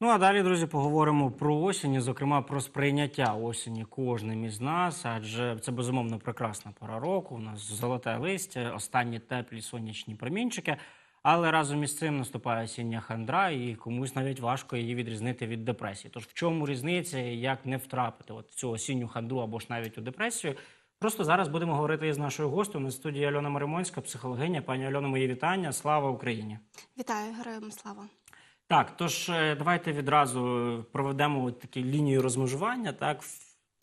Ну а далі, друзі, поговоримо про осінь, зокрема про сприйняття осені кожним із нас, адже це безумовно прекрасна пора року. У нас золоте листя, останні теплі сонячні промінчики. Але разом із цим наступає осіння хандра, і комусь навіть важко її відрізнити від депресії. Тож в чому різниця, і як не втрапити от цю осінню хандру або ж навіть у депресію? Просто зараз будемо говорити із нашою гостю на студії Альона Маримонська, психологиня. Пані Альона, мої вітання. Слава Україні! Вітаю, героям слава. Так, тож е, давайте відразу проведемо от такі лінію розмежування. Так,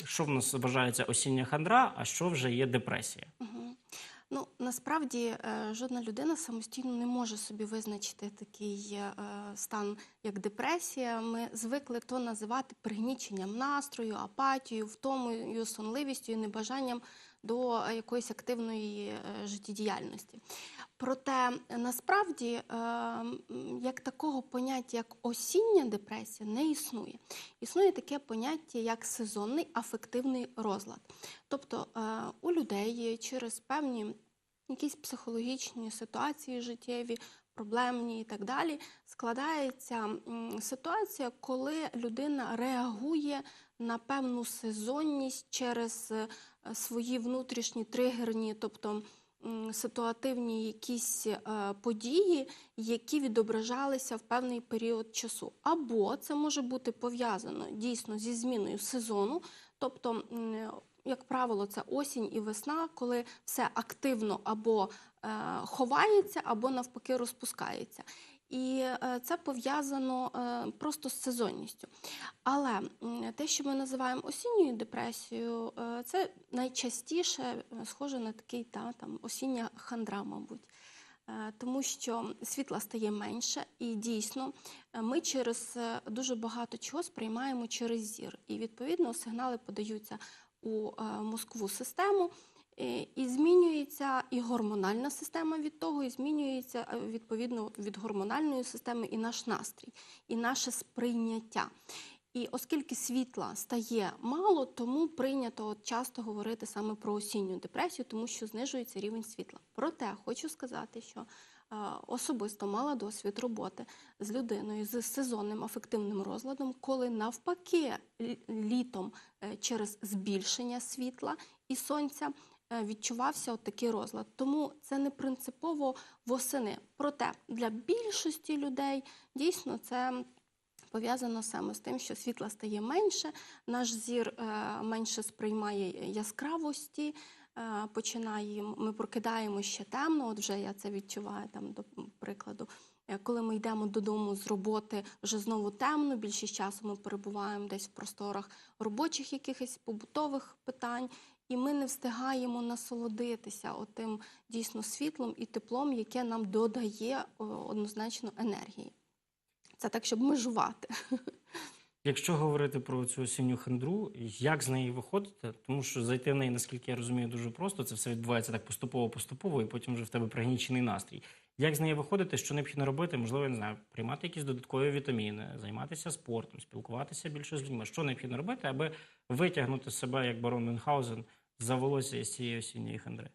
що в нас вважається осіння хандра, а що вже є депресія? Ну насправді е, жодна людина самостійно не може собі визначити такий е, стан, як депресія. Ми звикли то називати пригніченням настрою, апатією, втомою, сонливістю і небажанням до якоїсь активної життєдіяльності. Проте насправді е, як такого поняття, як осіння депресія, не існує. Існує таке поняття, як сезонний афективний розлад. Тобто е, у людей через певні якісь психологічні ситуації життєві, проблемні і так далі, складається ситуація, коли людина реагує на певну сезонність через е, свої внутрішні тригерні, тобто ситуативні якісь е, події, які відображалися в певний період часу. Або це може бути пов'язано дійсно зі зміною сезону, тобто, як правило, це осінь і весна, коли все активно або е, ховається, або навпаки розпускається. І е, це пов'язано е, просто з сезонністю. Але те, що ми називаємо осінньою депресією, е, це найчастіше схоже на такий та, там, осіння хандра, мабуть. Тому що світла стає менше, і дійсно ми через дуже багато чого сприймаємо через зір. І відповідно сигнали подаються у мозкову систему. Е, І змінюється і гормональна система від того, і змінюється е, відповідно від гормональної системи і наш настрій, і наше сприйняття. І оскільки світла стає мало, тому прийнято часто говорити саме про осінню депресію, тому що знижується рівень світла. Проте хочу сказати, що е, особисто мала досвід роботи з людиною з сезонним афективним розладом, коли навпаки літом через збільшення світла і сонця відчувався от такий розлад. Тому це не принципово восени. Проте для більшості людей дійсно це пов'язано саме з тим, що світла стає менше, наш зір е, менше сприймає яскравості. е, Починає, ми прокидаємо ще темно, от вже я це відчуваю там, до прикладу. Е, Коли ми йдемо додому з роботи, вже знову темно, більшість часу ми перебуваємо десь в просторах робочих якихось побутових питань, і ми не встигаємо насолодитися отим дійсно світлом і теплом, яке нам додає однозначно енергії. Це так, щоб межувати. Якщо говорити про цю осінню хандру, як з неї виходити? Тому що зайти в неї, наскільки я розумію, дуже просто. Це все відбувається так поступово-поступово, і потім вже в тебе пригнічений настрій. Як з неї виходити? Що необхідно робити? Можливо, я не знаю, приймати якісь додаткові вітаміни, займатися спортом, спілкуватися більше з людьми. Що необхідно робити, аби витягнути себе, як барон Мюнхгаузен, за волосся із цієї осінньої хандри?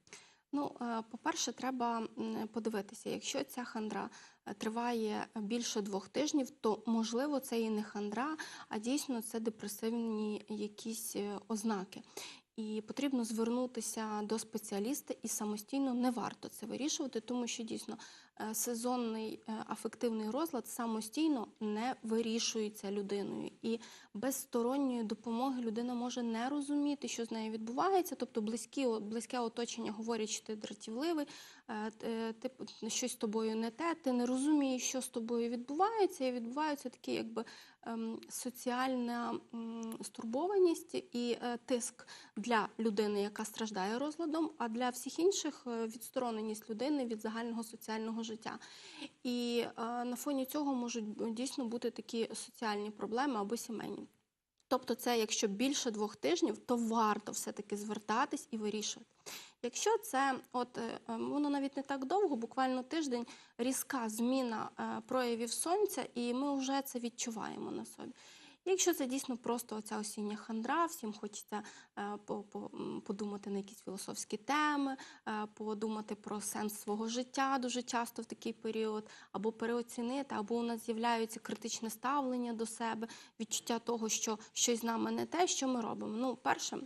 Ну, е, по-перше, треба подивитися, якщо ця хандра е, триває більше двох тижнів, то можливо це і не хандра, а дійсно це депресивні якісь е, ознаки. І потрібно звернутися до спеціаліста і самостійно не варто це вирішувати, тому що дійсно е, сезонний е, афективний розлад самостійно не вирішується людиною. І без сторонньої допомоги людина може не розуміти, що з нею відбувається. Тобто близькі, близьке оточення говорять, що ти дратівливий, е, ти щось з тобою не те, ти не розумієш, що з тобою відбувається, і відбувається такі, якби соціальна стурбованість і е, тиск для людини, яка страждає розладом, а для всіх інших е, відстороненість людини від загального соціального життя. І е, на фоні цього можуть дійсно бути такі соціальні проблеми або сімейні. Тобто, це якщо більше двох тижнів, то варто все-таки звертатись і вирішувати. Якщо це, от е, е, воно навіть не так довго, буквально тиждень, різка зміна е, проявів сонця, і ми вже це відчуваємо на собі. Якщо це дійсно просто оця осіння хандра, всім хочеться е, подумати на якісь філософські теми, е, подумати про сенс свого життя дуже часто в такий період, або переоцінити, або у нас з'являється критичне ставлення до себе, відчуття того, що щось з нами не те, що ми робимо. Ну, перше,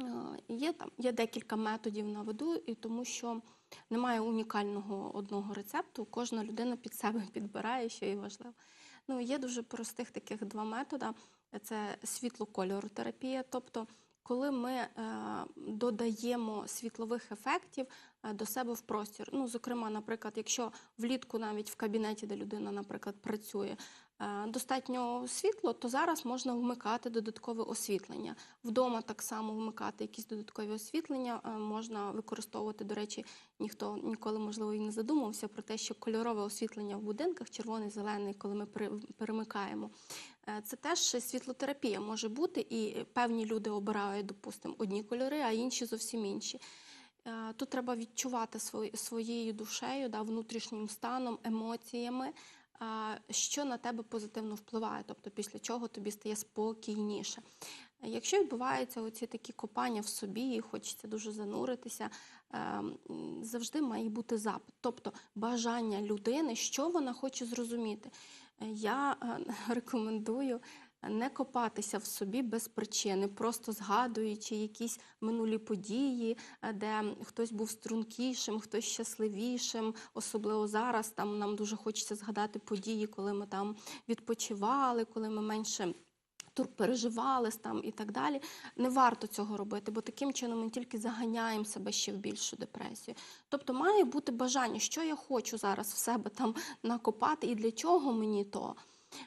е, є там є декілька методів наведу, і тому що немає унікального одного рецепту. Кожна людина під себе підбирає, що їй важливо. Ну, є дуже простих таких два методи: це світло-кольоротерапія, тобто. Коли ми е, додаємо світлових ефектів е, до себе в простір. Ну, зокрема, наприклад, якщо влітку навіть в кабінеті, де людина, наприклад, працює, достатньо світло, то зараз можна вмикати додаткове освітлення. Вдома так само вмикати якісь додаткові освітлення е, можна використовувати. До речі, ніхто ніколи, можливо, і не задумався про те, що кольорове освітлення в будинках, червоний, зелений, коли ми перемикаємо. Е, Це теж світлотерапія може бути, і певні люди обирають, допустимо, одні кольори, а інші зовсім інші. Е, Тут треба відчувати своєю душею, да, внутрішнім станом, емоціями, що на тебе позитивно впливає, тобто після чого тобі стає спокійніше. Якщо відбуваються оці такі копання в собі, і хочеться дуже зануритися, е, завжди має бути запит, тобто бажання людини, що вона хоче зрозуміти. Я е, рекомендую не копатися в собі без причини, просто згадуючи якісь минулі події, е, де хтось був стрункішим, хтось щасливішим. Особливо зараз там нам дуже хочеться згадати події, коли ми там відпочивали, коли ми менше. Тур переживали там і так далі. Не варто цього робити, бо таким чином ми тільки заганяємо себе ще в більшу депресію. Тобто має бути бажання, що я хочу зараз в себе там накопати і для чого мені то.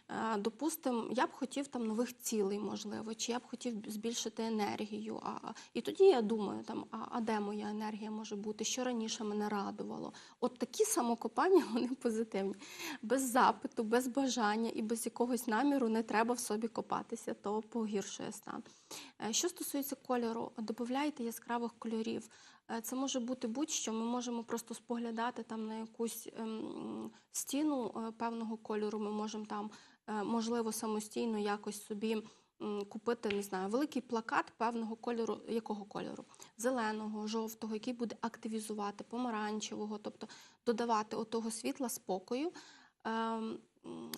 Е, Допустимо, я б хотів там нових цілей, можливо, чи я б хотів збільшити енергію. А, і тоді я думаю, там, а, а де моя енергія може бути, що раніше мене радувало. От такі самокопання вони позитивні. Без запиту, без бажання і без якогось наміру не треба в собі копатися, то погіршує стан. Е, Що стосується кольору, додавайте яскравих кольорів. Е, Це може бути будь-що. Ми можемо просто споглядати там на якусь ем, стіну е, певного кольору. Ми можемо там, е, можливо, самостійно якось собі купити, не знаю, великий плакат певного кольору. Якого кольору? Зеленого, жовтого, який буде активізувати, помаранчевого, тобто додавати отого світла спокою. Ем,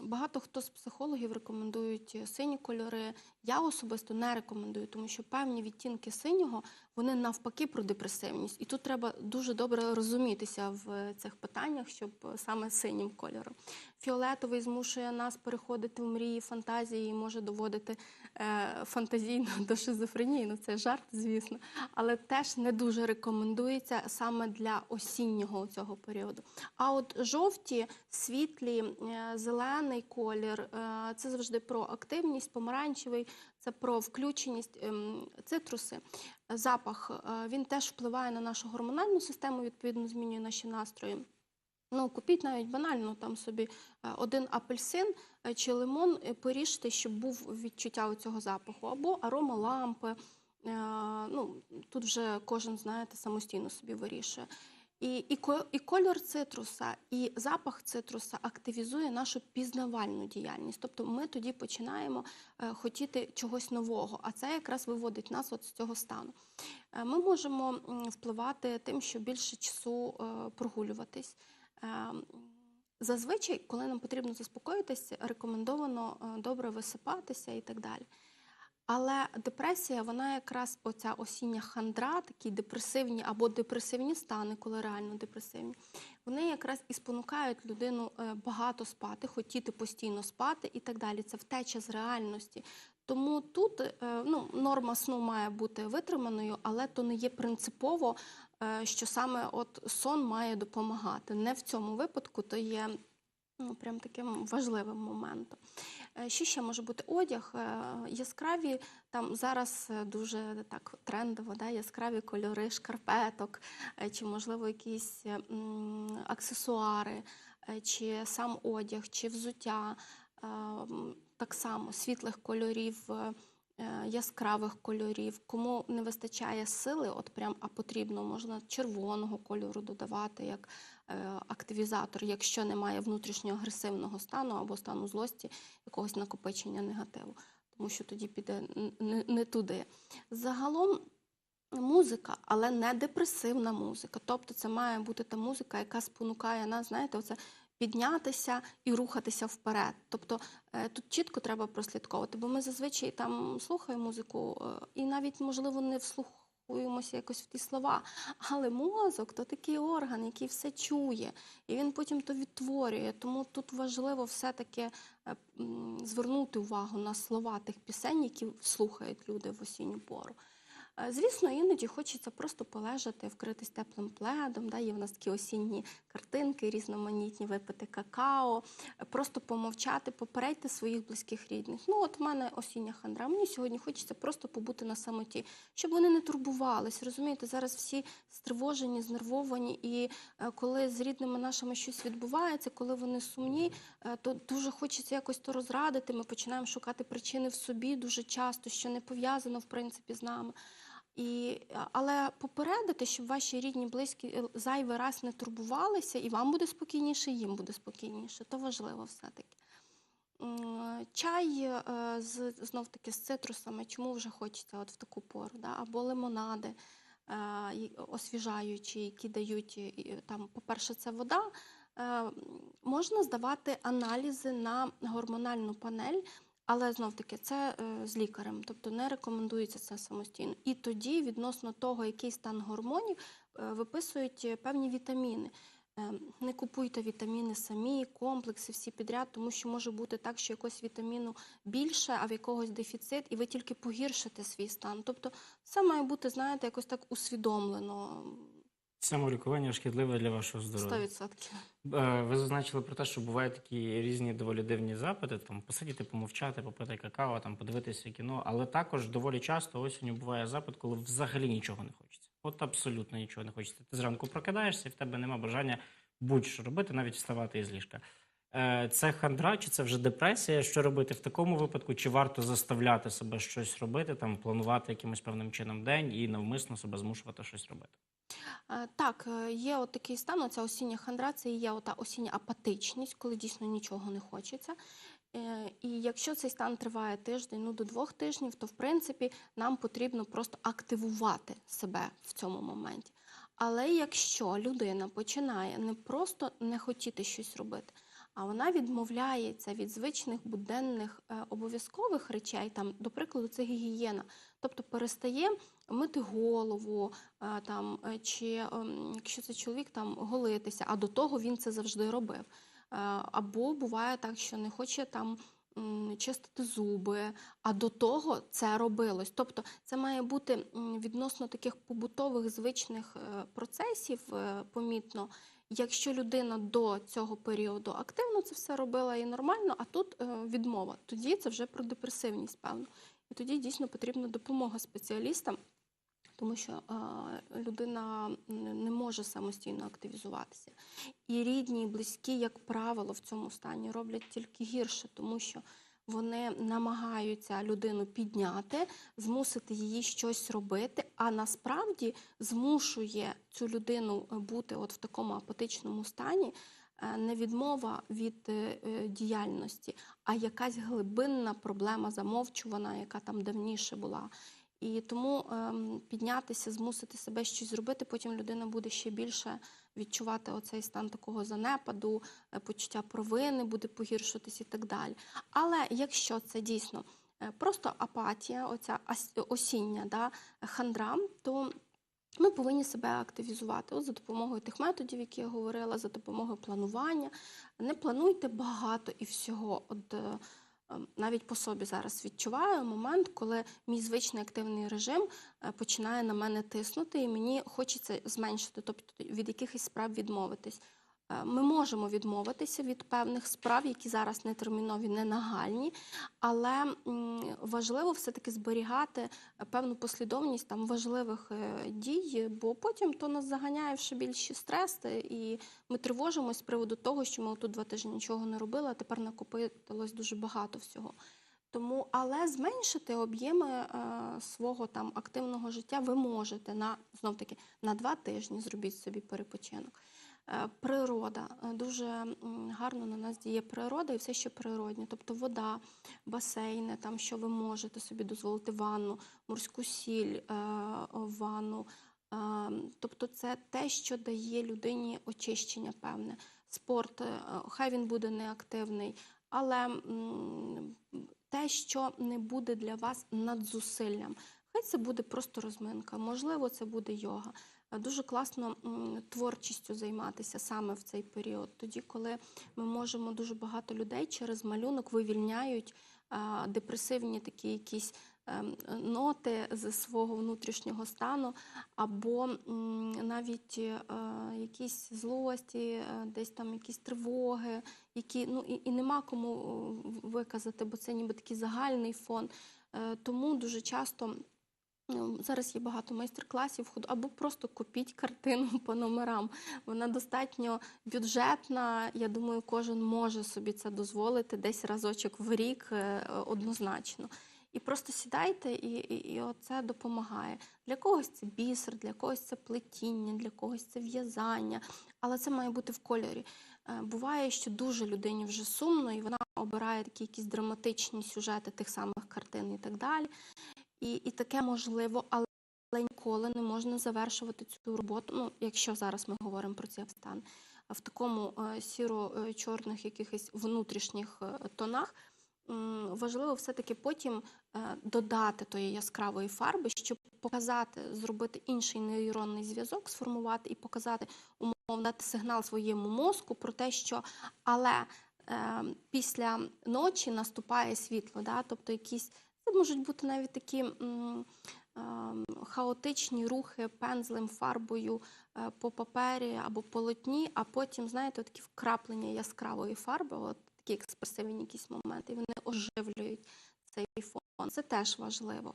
Багато хто з психологів рекомендують сині кольори. Я особисто не рекомендую, тому що певні відтінки синього вони навпаки про депресивність. І тут треба дуже добре розумітися в цих питаннях, щоб саме синім кольором. Фіолетовий змушує нас переходити в мрії, фантазії і може доводити е, фантазійно до шизофренії. Ну це жарт, звісно, але теж не дуже рекомендується саме для осіннього цього періоду. А от жовті, світлі, е, зелений колір е, це завжди про активність, помаранчевий, це про включеність ем, цитруси. Запах е, він теж впливає на нашу гормональну систему, відповідно змінює наші настрої. Ну, купіть навіть банально там собі е, один апельсин е, чи лимон, поріжте, щоб був відчуття цього запаху, або арома лампи. Ну, тут вже кожен, знаєте, самостійно собі вирішує. І, і, і кольор цитруса, і запах цитруса активізує нашу пізнавальну діяльність. Тобто ми тоді починаємо е, хотіти чогось нового, а це якраз виводить нас от з цього стану. Е, Ми можемо впливати тим, що більше часу е, прогулюватись. Е, Зазвичай, коли нам потрібно заспокоїтися, рекомендовано е, добре висипатися і так далі. Але депресія, вона якраз оця осіння хандра, такі депресивні або депресивні стани, коли реально депресивні, вони якраз і спонукають людину е, багато спати, хотіти постійно спати і так далі. Це втеча з реальності. Тому тут е, ну, норма сну має бути витриманою, але то не є принципово, е, що саме от сон має допомагати. Не в цьому випадку, то є ну, прям таким важливим моментом. Е, Що ще може бути одяг? Е, Яскраві там зараз е, дуже так трендово, да, яскраві кольори шкарпеток, чи можливо якісь аксесуари, чи сам одяг, чи взуття. Е, Так само світлих кольорів. Е, яскравих кольорів. Кому не вистачає сили, от прям а потрібно, можна червоного кольору додавати як е, активізатор, якщо немає внутрішнього агресивного стану або стану злості, якогось накопичення негативу, тому що тоді піде не, не туди. Загалом. Музика, але не депресивна музика. Тобто це має бути та музика, яка спонукає нас, знаєте, оце піднятися і рухатися вперед. Тобто е, тут чітко треба прослідковувати, бо ми зазвичай там слухаємо музику е, і навіть, можливо, не вслухуємося якось в ті слова. Але мозок то такий орган, який все чує, і він потім то відтворює. Тому тут важливо все-таки е, звернути увагу на слова тих пісень, які слухають люди в осінню пору. Е, Звісно, іноді хочеться просто полежати, вкритись теплим пледом. Да? Є в нас такі осінні картинки, різноманітні, випити какао, просто помовчати, попередьте своїх близьких рідних. Ну, от в мене осіння хандра. Мені сьогодні хочеться просто побути на самоті, щоб вони не турбувались. Розумієте, зараз всі стривожені, знервовані, і е, коли з рідними нашими щось відбувається, коли вони сумні, е, то дуже хочеться якось то розрадити. Ми починаємо шукати причини в собі дуже часто, що не пов'язано в принципі з нами. І, але попередити, щоб ваші рідні, близькі е, зайвий раз не турбувалися, і вам буде спокійніше, і їм буде спокійніше. То важливо все-таки. Чай е, з знов таки з цитрусами, чому вже хочеться от в таку пору, да? або лимонади е, освіжаючі, які дають там, по-перше, це вода. Е, Можна здавати аналізи на гормональну панель, але знов таки це е, з лікарем, тобто не рекомендується це самостійно. І тоді, відносно того, який стан гормонів, е, виписують е, певні вітаміни. Е, Не купуйте вітаміни самі, комплекси всі підряд, тому що може бути так, що якогось вітаміну більше, а в якогось дефіцит, і ви тільки погіршите свій стан. Тобто, це має бути, знаєте, якось так усвідомлено Самолікування шкідливе для вашого здоров'я. 100%. Е, Ви зазначили про те, що бувають такі різні доволі дивні запити, там посидіти, помовчати, попити какао, там подивитися кіно. Але також доволі часто осінню буває запит, коли взагалі нічого не хочеться. От абсолютно нічого не хочеться. Ти зранку прокидаєшся, і в тебе нема бажання будь-що робити, навіть вставати із ліжка. Е, Це хандра, чи це вже депресія? Що робити в такому випадку? Чи варто заставляти себе щось робити, там планувати якимось певним чином день і навмисно себе змушувати щось робити? Е, Так, е, є от такий стан, оця осіння хандра, це є ота осіння апатичність, коли дійсно нічого не хочеться. Е, І якщо цей стан триває тиждень, ну до двох тижнів, то в принципі нам потрібно просто активувати себе в цьому моменті. Але якщо людина починає не просто не хотіти щось робити, а вона відмовляється від звичних буденних е, обов'язкових речей, там, до прикладу, це гігієна, тобто перестає мити голову, е, там, е, чи ем, якщо це чоловік, там голитися, а до того він це завжди робив. Або буває так, що не хоче там чистити зуби, а до того це робилось. Тобто це має бути відносно таких побутових звичних е, процесів е, помітно. Якщо людина до цього періоду активно це все робила і нормально, а тут е, відмова, тоді це вже про депресивність, певно. І тоді дійсно потрібна допомога спеціалістам, тому що людина не може самостійно активізуватися. І рідні, і близькі, як правило, в цьому стані роблять тільки гірше, тому що вони намагаються людину підняти, змусити її щось робити, а насправді змушує цю людину бути от в такому апатичному стані. е, Не відмова від е, е, діяльності, а якась глибинна проблема замовчувана, яка там давніше була. І тому ем, піднятися, змусити себе щось зробити, потім людина буде ще більше відчувати оцей стан такого занепаду, е, почуття провини буде погіршуватись і так далі. Але якщо це дійсно е, просто апатія, оця осіння да, хандра, то ми повинні себе активізувати От за допомогою тих методів, які я говорила, за допомогою планування. Не плануйте багато і всього. От, е, навіть по собі зараз відчуваю момент, коли мій звичний активний режим е, починає на мене тиснути, і мені хочеться зменшити, тобто від якихось справ відмовитись. Е, Ми можемо відмовитися від певних справ, які зараз не термінові, не нагальні, але важливо все-таки зберігати певну послідовність там важливих е, дій, бо потім то нас заганяє в ще більші стреси, і ми тривожимось з приводу того, що ми тут два тижні нічого не робили, а тепер накопилось дуже багато всього. Тому, але зменшити об'єми е, свого там активного життя ви можете на знов таки на два тижні. Зробіть собі перепочинок. Е, Природа Е, дуже гарно на нас діє природа і все, що природне, тобто вода, басейни, там що ви можете собі дозволити ванну, морську сіль, е, ванну. Тобто, це те, що дає людині очищення певне. Спорт, хай він буде неактивний, але те, що не буде для вас надзусиллям. Хай це буде просто розминка, можливо, це буде йога. Е, Дуже класно творчістю займатися саме в цей період, тоді, коли ми можемо дуже багато людей через малюнок вивільняють депресивні такі якісь ем, ноти з свого внутрішнього стану, або навіть е, якісь злості, е, десь там якісь тривоги, які ну і, і нема кому виказати, бо це ніби такий загальний фон. Тому дуже часто. Ну, Зараз є багато майстер-класів, або просто купіть картину по номерам. Вона достатньо бюджетна. Я думаю, кожен може собі це дозволити десь разочок в рік е, однозначно. І просто сідайте, і, і, і оце допомагає. Для когось це бісер, для когось це плетіння, для когось це в'язання, але це має бути в кольорі. Е, Буває, що дуже людині вже сумно, і вона обирає такі якісь драматичні сюжети тих самих картин і так далі. І, і таке можливо, але ніколи не можна завершувати цю роботу. Ну, якщо зараз ми говоримо про цей стан, в такому е, сіро-чорних якихось внутрішніх е, тонах. Важливо все-таки потім е, додати тої яскравої фарби, щоб показати, зробити інший нейронний зв'язок, сформувати і показати, умовно, дати сигнал своєму мозку про те, що але е, після ночі наступає світло. Да? Тобто якісь це можуть бути навіть такі хаотичні рухи пензлем, фарбою е, по папері або полотні, а потім, знаєте, такі вкраплення яскравої фарби, от такі експресивні якісь моменти, і вони оживлюють цей фон. Це теж важливо.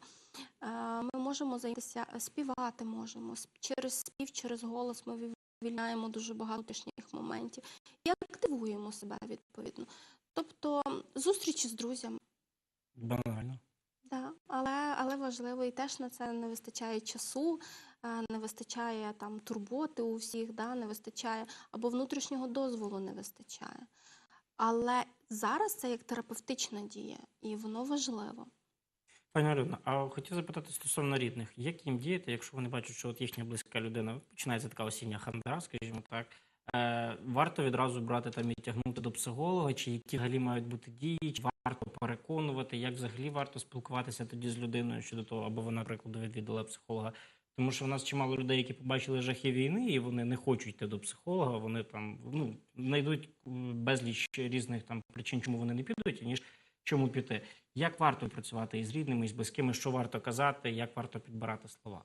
Е, Ми можемо займатися, е, співати можемо. Через спів, через голос ми вивільняємо дуже багато внутрішніх моментів і активуємо себе відповідно. Тобто зустрічі з друзями. Банально. Да, але, але важливо, і теж на це не вистачає часу, е, не вистачає там турботи у всіх, да, не вистачає або внутрішнього дозволу не вистачає. Але зараз це як терапевтична дія, і воно важливо. Пані Альона, а хотів запитати стосовно рідних, як їм діяти, якщо вони бачать, що от їхня близька людина починається така осіння хандра, скажімо так. Е, варто відразу брати там і тягнути до психолога, чи які взагалі мають бути дії, чи варто переконувати, як взагалі варто спілкуватися тоді з людиною щодо того, або вона, наприклад, відвідала психолога. Тому що в нас чимало людей, які побачили жахи війни, і вони не хочуть йти до психолога. Вони там ну знайдуть безліч різних там причин, чому вони не підуть, ніж чому піти. Як варто працювати із рідними, із близькими, що варто казати, як варто підбирати слова?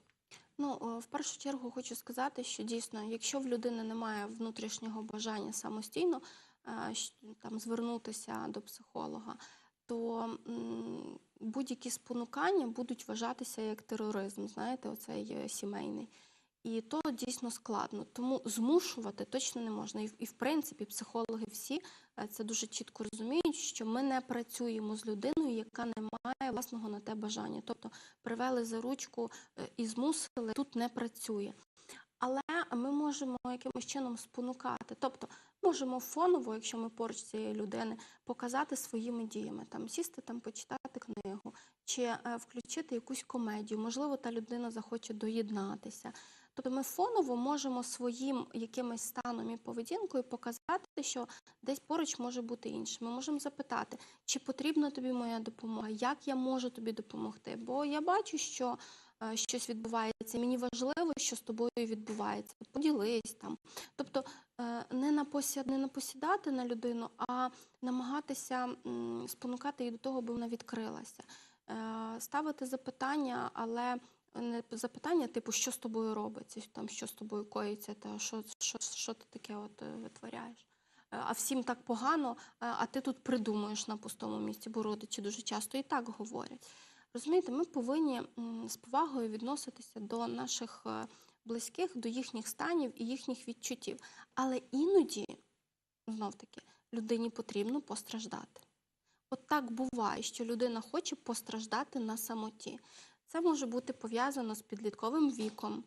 Ну, е, в першу чергу хочу сказати, що дійсно, якщо в людини немає внутрішнього бажання самостійно е, там звернутися до психолога, то будь-які спонукання будуть вважатися як тероризм, знаєте, оцей е, сімейний. І то дійсно складно. Тому змушувати точно не можна. І, в- і в принципі, психологи всі це дуже чітко розуміють, що ми не працюємо з людиною, яка не має власного на те бажання. Тобто привели за ручку е, і змусили, тут не працює. Але ми можемо якимось чином спонукати. Тобто можемо фоново, якщо ми поруч цієї людини, показати своїми діями, там сісти, там почитати книгу, чи е, включити якусь комедію. Можливо, та людина захоче доєднатися. Тобто ми фоново можемо своїм якимось станом і поведінкою показати, що десь поруч може бути інше. Ми можемо запитати, чи потрібна тобі моя допомога, як я можу тобі допомогти. Бо я бачу, що е, щось відбувається. Мені важливо, що з тобою відбувається. Поділись там. Тобто е, не напосідати на людину, а намагатися спонукати її до того, аби вона відкрилася. Е, Ставити запитання, але не запитання, типу, що з тобою робиться, там, що з тобою коїться, та що, що, що ти таке от е, витворяєш. Е, А всім так погано, е, а ти тут придумуєш на пустому місці, бо родичі дуже часто і так говорять. Розумієте, ми повинні з повагою відноситися до наших е, близьких, до їхніх станів і їхніх відчуттів. Але іноді, знов таки, людині потрібно постраждати. От так буває, що людина хоче постраждати на самоті. Це може бути пов'язано з підлітковим віком.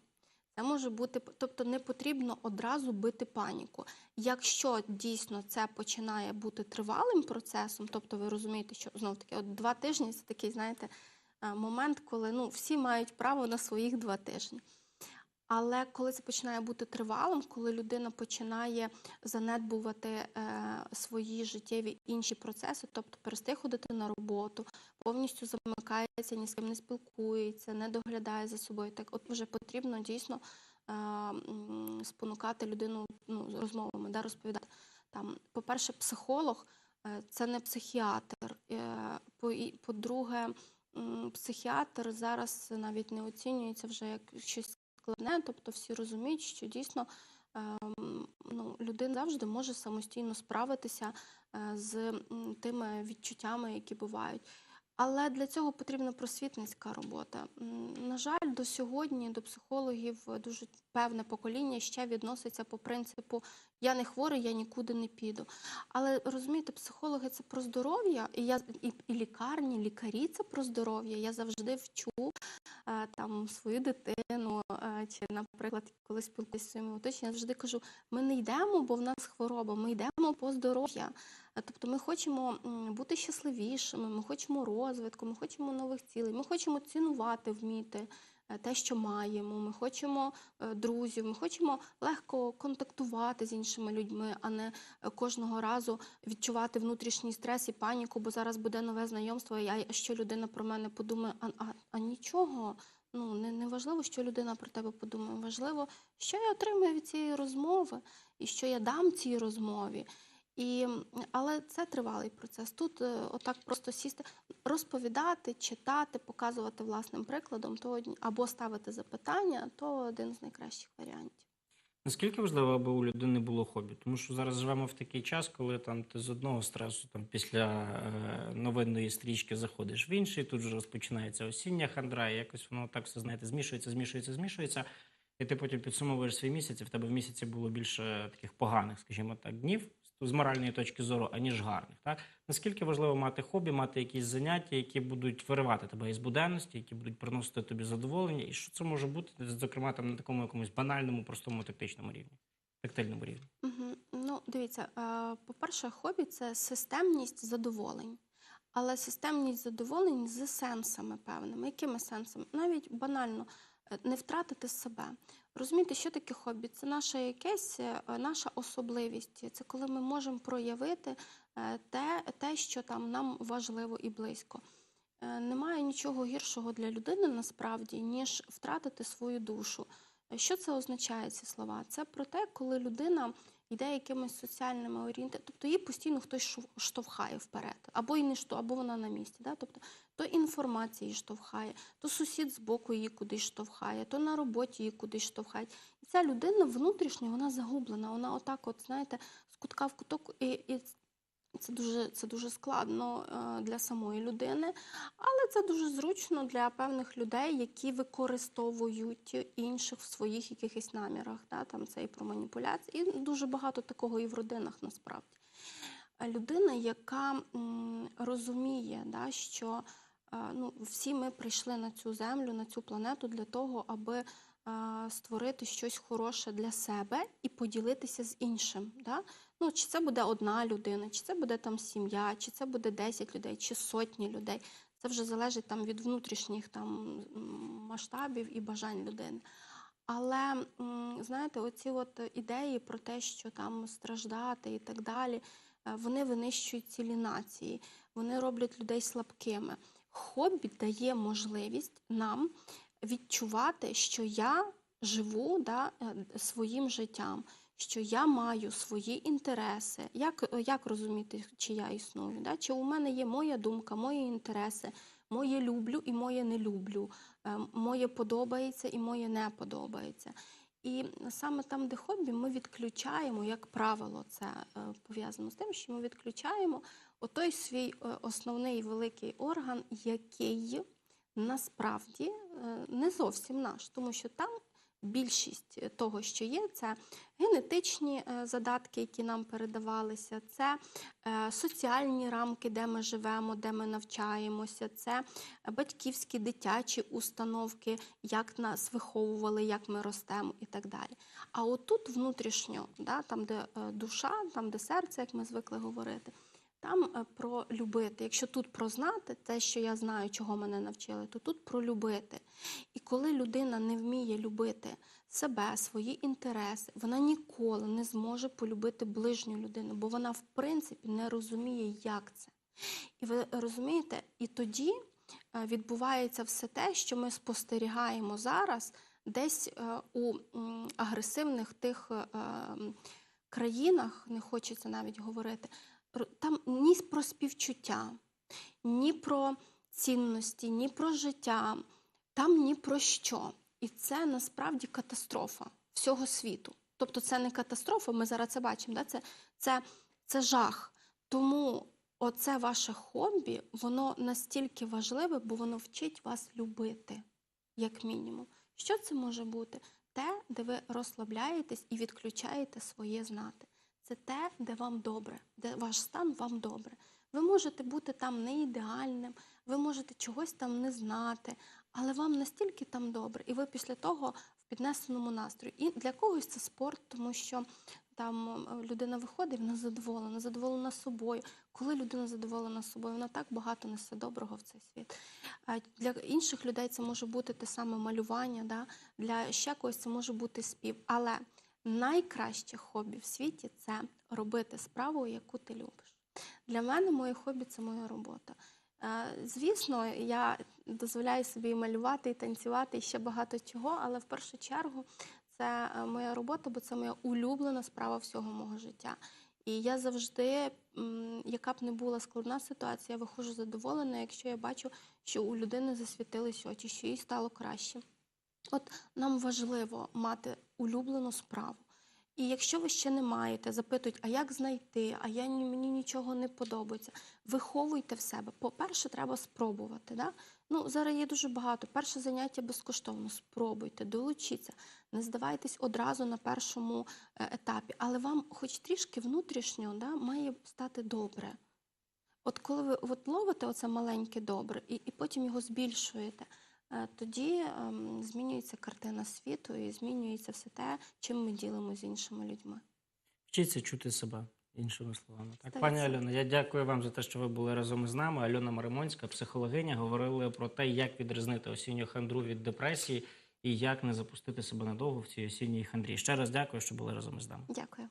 Це може бути, тобто не потрібно одразу бити паніку. Якщо дійсно це починає бути тривалим процесом, тобто ви розумієте, що знов таки от два тижні це такий, знаєте, е, момент, коли ну, всі мають право на своїх два тижні. Але коли це починає бути тривалим, коли людина починає занедбувати е, свої життєві інші процеси, тобто перестає ходити на роботу, повністю замикається, ні з ким не спілкується, не доглядає за собою, так от вже потрібно дійсно е, спонукати людину ну, розмовами, да, розповідати. Там, по-перше, психолог е, це не психіатр. Е, по- По-друге, психіатр зараз навіть не оцінюється вже як щось складне, тобто всі розуміють, що дійсно ем, ну, людина завжди може самостійно справитися е, з тими відчуттями, які бувають. Але для цього потрібна просвітницька робота. На жаль, до сьогодні до психологів дуже певне покоління ще відноситься по принципу я не хворий, я нікуди не піду. Але розумієте, психологи це про здоров'я, і я і, і лікарні, лікарі це про здоров'я. Я завжди вчу там свою дитину, е, чи, наприклад, коли спілкуюся з своїми оточенням, я завжди кажу: ми не йдемо, бо в нас хвороба, ми йдемо по здоров'я. Е, Тобто ми хочемо бути щасливішими, ми хочемо розвитку, ми хочемо нових цілей, ми хочемо цінувати, вміти е, те, що маємо. Ми хочемо е, друзів, ми хочемо легко контактувати з іншими людьми, а не е, кожного разу відчувати внутрішній стрес і паніку, бо зараз буде нове знайомство, і що людина про мене подумає, а, а, а нічого. Ну, не, не важливо, що людина про тебе подумає. Важливо, що я отримую від цієї розмови і що я дам цій розмові. І, але це тривалий процес. Тут е, отак просто сісти, розповідати, читати, показувати власним прикладом, то або ставити запитання, то один з найкращих варіантів. Наскільки важливо, аби у людини було хобі? Тому що зараз живемо в такий час, коли там ти з одного стресу, там після е, новинної стрічки заходиш в інший, тут вже розпочинається осіння хандра, і якось воно так все знаєте, змішується, змішується, змішується. І ти потім підсумовуєш свій місяць, і в тебе в місяці було більше таких поганих, скажімо так, днів з моральної точки зору, аніж гарних. Так наскільки важливо мати хобі, мати якісь заняття, які будуть виривати тебе із буденності, які будуть приносити тобі задоволення, і що це може бути, зокрема, там на такому якомусь банальному, простому тактичному рівні, тактильному рівні. Угу. Ну, дивіться, е, по-перше, хобі це системність задоволень. Але системність задоволень з сенсами певними. Якими сенсами? Навіть банально е, не втратити себе. Розумієте, що таке хобі? Це наша якесь, е, наша особливість. Це коли ми можемо проявити е, те, те, що там нам важливо і близько. Е, Немає нічого гіршого для людини насправді, ніж втратити свою душу. Що це означає ці слова? Це про те, коли людина йде якимись соціальними орієнтами, тобто її постійно хтось штовхає вперед, або й не што, або вона на місці. Да? Тобто то інформація її штовхає, то сусід з боку її кудись штовхає, то на роботі її кудись штовхає. І ця людина внутрішньо вона загублена. Вона отак, от знаєте, з кутка в куток, і, і це дуже, це дуже складно е, для самої людини, але це дуже зручно для певних людей, які використовують інших в своїх якихось намірах. Да? Там це і про маніпуляції. І дуже багато такого і в родинах насправді. Е, Людина, яка розуміє, да, що е, ну, всі ми прийшли на цю землю, на цю планету для того, аби створити щось хороше для себе і поділитися з іншим. Да? Ну, чи це буде одна людина, чи це буде там сім'я, чи це буде 10 людей, чи сотні людей. Це вже залежить там від внутрішніх там масштабів і бажань людини. Але знаєте, оці от ідеї про те, що там страждати і так далі, е, вони винищують цілі нації, вони роблять людей слабкими. Хобі дає можливість нам відчувати, що я живу да, е, своїм життям, що я маю свої інтереси. Як, як розуміти, чи я існую? Да? Чи у мене є моя думка, мої інтереси, моє люблю і моє не люблю, е, моє подобається і моє не подобається. І саме там, де хобі, ми відключаємо, як правило, це е, пов'язано з тим, що ми відключаємо отой свій е, основний великий орган, який насправді е, не зовсім наш, тому що там більшість того, що є, це генетичні е, задатки, які нам передавалися, це е, соціальні рамки, де ми живемо, де ми навчаємося, це батьківські дитячі установки, як нас виховували, як ми ростемо і так далі. А отут внутрішньо, да, там, де душа, там, де серце, як ми звикли говорити, там е, про любити. Якщо тут про знати те, що я знаю, чого мене навчили, то тут про любити. І коли людина не вміє любити себе, свої інтереси, вона ніколи не зможе полюбити ближню людину, бо вона, в принципі, не розуміє, як це. І ви розумієте, і тоді е, відбувається все те, що ми спостерігаємо зараз десь е, у агресивних тих країнах, не хочеться навіть говорити, там ні про співчуття, ні про цінності, ні про життя, там ні про що. І це насправді катастрофа всього світу. Тобто це не катастрофа, ми зараз це бачимо, да? це, це, це жах. Тому оце ваше хобі, воно настільки важливе, бо воно вчить вас любити, як мінімум. Що це може бути? Те, де ви розслабляєтесь і відключаєте своє знати. Це те, де вам добре, де ваш стан вам добре. Ви можете бути там не ідеальним, ви можете чогось там не знати, але вам настільки там добре, і ви після того в піднесеному настрої. І для когось це спорт, тому що там людина виходить, вона задоволена, задоволена собою. Коли людина задоволена собою, вона так багато несе доброго в цей світ. Для інших людей це може бути те саме малювання, да? для ще когось це може бути спів. Але найкраще хобі в світі це робити справу, яку ти любиш. Для мене моє хобі це моя робота. Е, Звісно, я дозволяю собі і малювати, і танцювати, і ще багато чого, але в першу чергу це е, моя робота, бо це моя улюблена справа всього мого життя. І я завжди, яка б не була складна ситуація, я виходжу задоволена, якщо я бачу, що у людини засвітились очі, що їй стало краще. От нам важливо мати улюблену справу. І якщо ви ще не маєте, запитують, а як знайти, а я мені нічого не подобається. Виховуйте в себе. По-перше, треба спробувати. Да? Ну, зараз є дуже багато. Перше заняття безкоштовно. Спробуйте, долучіться. Не здавайтесь одразу на першому е, етапі, але вам, хоч трішки внутрішньо, да, має стати добре. От коли ви от ловите оце маленьке добре і, і потім його збільшуєте, тоді ем, змінюється картина світу і змінюється все те, чим ми ділимося з іншими людьми. Вчіться чути себе, іншими словами. Так, Сто пані. Альона, я дякую вам за те, що ви були разом із нами. Альона Маримонська, психологиня, говорили про те, як відрізнити осінню хандру від депресії і як не запустити себе надовго в цій осінній хандрі. Ще раз дякую, що були разом із нами. Дякую.